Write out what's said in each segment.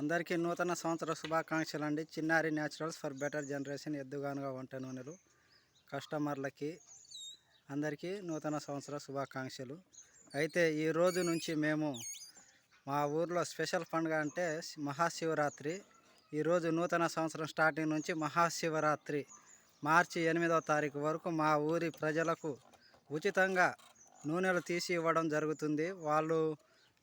అందరికీ నూతన సంవత్సర శుభాకాంక్షలు అండి. Chinnari naturals for better generation ఎద్దుగానుగా వంట నూనెలు కస్టమర్లకి అందరికీ నూతన సంవత్సర శుభాకాంక్షలు. అయితే ఈ రోజు నుంచి మేము మా ఊర్లో స్పెషల్ పండుగ అంటే మహాశివరాత్రి. ఈరోజు నూతన సంవత్సరం స్టార్టింగ్ నుంచి మహాశివరాత్రి. మార్చి ఎనిమిదవ తారీఖు వరకు మా ఊరి ప్రజలకు ఉచితంగా నూనెలు తీసి ఇవ్వడం జరుగుతుంది. వాళ్ళు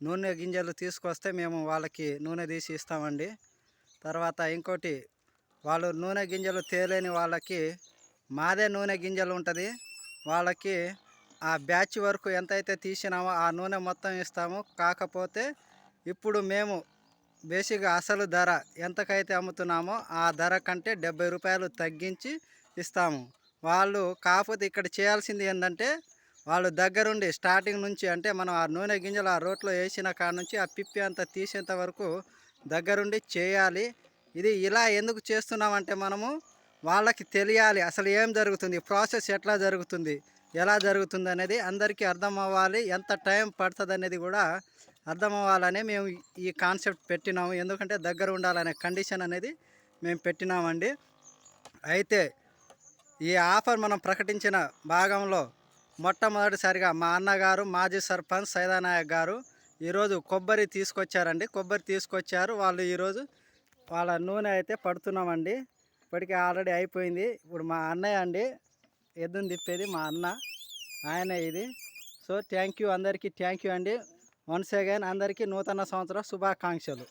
నూనె గింజలు తీసుకొస్తే మేము వాళ్ళకి నూనె తీసి ఇస్తామండి. తర్వాత ఇంకోటి వాళ్ళు నూనె గింజలు తేలేని వాళ్ళకి మాదే నూనె గింజలు ఉంటుంది. వాళ్ళకి ఆ బ్యాచ్ వరకు ఎంతైతే తీసినామో ఆ నూనె మొత్తం ఇస్తాము. కాకపోతే ఇప్పుడు మేము బేసిక్గా అసలు ధర ఎంతకైతే అమ్ముతున్నామో ఆ ధర కంటే డెబ్బై రూపాయలు తగ్గించి ఇస్తాము. వాళ్ళు కాకపోతే ఇక్కడ చేయాల్సింది ఏంటంటే వాళ్ళు దగ్గరుండి స్టార్టింగ్ నుంచి అంటే మనం ఆ నూనె గింజలు ఆ రోట్లో వేసిన కాడ నుంచి ఆ పిప్పి అంతా తీసేంత వరకు దగ్గరుండి చేయాలి. ఇది ఇలా ఎందుకు చేస్తున్నామంటే మనము వాళ్ళకి తెలియాలి అసలు ఏం జరుగుతుంది ప్రాసెస్ ఎట్లా జరుగుతుంది ఎలా జరుగుతుంది అనేది అందరికీ అర్థం అవ్వాలి. ఎంత టైం పడుతుంది అనేది కూడా అర్థం అవ్వాలనే మేము ఈ కాన్సెప్ట్ పెట్టినాము. ఎందుకంటే దగ్గర ఉండాలనే కండిషన్ అనేది మేము పెట్టినామండి. అయితే ఈ ఆఫర్ మనం ప్రకటించిన భాగంలో మొట్టమొదటిసారిగా మా అన్నగారు మాజీ సర్పంచ్ సైదానాయక్ గారు ఈరోజు కొబ్బరి తీసుకొచ్చారండి. కొబ్బరి తీసుకొచ్చారు. వాళ్ళు ఈరోజు వాళ్ళ నూనె అయితే పడుతున్నామండి. ఇప్పటికే ఆల్రెడీ అయిపోయింది. ఇప్పుడు మా అన్నయ్య అండి ఎద్దును తిప్పేది మా అన్న ఆయన ఇది. సో థ్యాంక్ యూ అందరికీ థ్యాంక్ యూ అండి. వన్స్ అగైన్ అందరికీ నూతన సంవత్సర శుభాకాంక్షలు.